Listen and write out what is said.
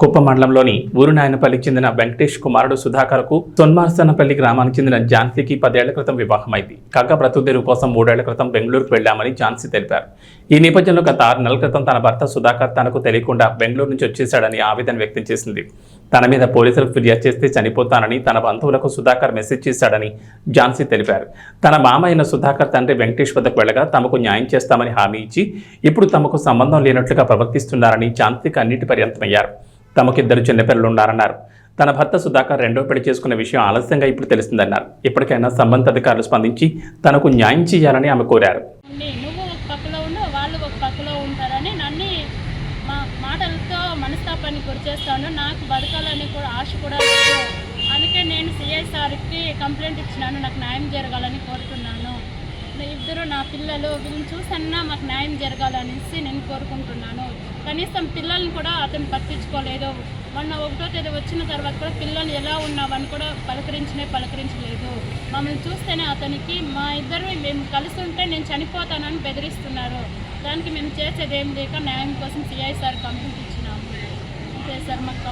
కుప్ప మండలంలోని ఊరునాయనపల్లికి చెందిన వెంకటేష్ కుమారుడు సుధాకర్కు సొన్మార్సనపల్లి గ్రామానికి చెందిన ఝాన్సీకి పదేళ్ళ క్రితం వివాహమైంది. కాగా బ్రతుకుదెరువు కోసం మూడేళ్ళ క్రితం బెంగళూరుకు వెళ్ళామని ఝాన్సీ తెలిపారు. ఈ నేపథ్యంలో గత ఆరు నెలల క్రితం తన భర్త సుధాకర్ తనకు తెలియకుండా బెంగళూరు నుంచి వచ్చేశాడని ఆవేదన వ్యక్తం చేసింది. తన మీద పోలీసులకు ఫిర్యాదు చేస్తే చనిపోతానని తన బంధువులకు సుధాకర్ మెసేజ్ చేశాడని ఝాన్సీ తెలిపారు. తన మామ అయిన సుధాకర్ తండ్రి వెంకటేష్ వద్దకు వెళ్ళగా తమకు న్యాయం చేస్తామని హామీ ఇచ్చి ఇప్పుడు తమకు సంబంధం లేనట్లుగా ప్రవర్తిస్తున్నారని ఝాన్సీకి అన్నిటి పర్యంతమయ్యారు. తమకిద్దరు చిన్నపిల్లలున్నారన్నారు తన భర్త సుధాకర్ రెండో పెళ్ళి చేసుకున్న విషయం ఆలస్యంగా ఇప్పుడు తెలిసిందన్నారు ఇప్పటికైనా సంబంధిత అధికారులు స్పందించి తనకు న్యాయం చేయాలని ఆమె కోరారు. ఉండి నువ్వు ఒక పక్కలో ఉండు వాళ్ళు ఒక పక్కలో ఉంటారని నన్ను మాటలతో మనస్తాపాన్ని గురి చేస్తాను నాకు బతకాలని కూడా ఆశ కూడా లేదు. అందుకే నేను సిఐ సార్కి కంప్లైంట్ ఇచ్చినాను. నాకు న్యాయం జరగాలని కోరుతున్నాను. ఇద్దరు నా పిల్లలు వీళ్ళని చూసన్నా మాకు న్యాయం జరగాలనేసి నేను కోరుకుంటున్నాను. కనీసం పిల్లల్ని కూడా అతను పట్టించుకోలేదు. మొన్న ఒకటో తేదీ వచ్చిన తర్వాత కూడా పిల్లలు ఎలా ఉన్నావని కూడా పలకరించనే పలకరించలేదు. మమ్మల్ని చూస్తేనే అతనికి మా ఇద్దరు మేము కలిసి ఉంటే నేను చనిపోతానని బెదిరిస్తున్నారు. దానికి మేము చేసేది ఏం లేక న్యాయం కోసం సిఐ సార్ కంప్లైంట్ ఇచ్చినాము. అంతే సార్ మాకు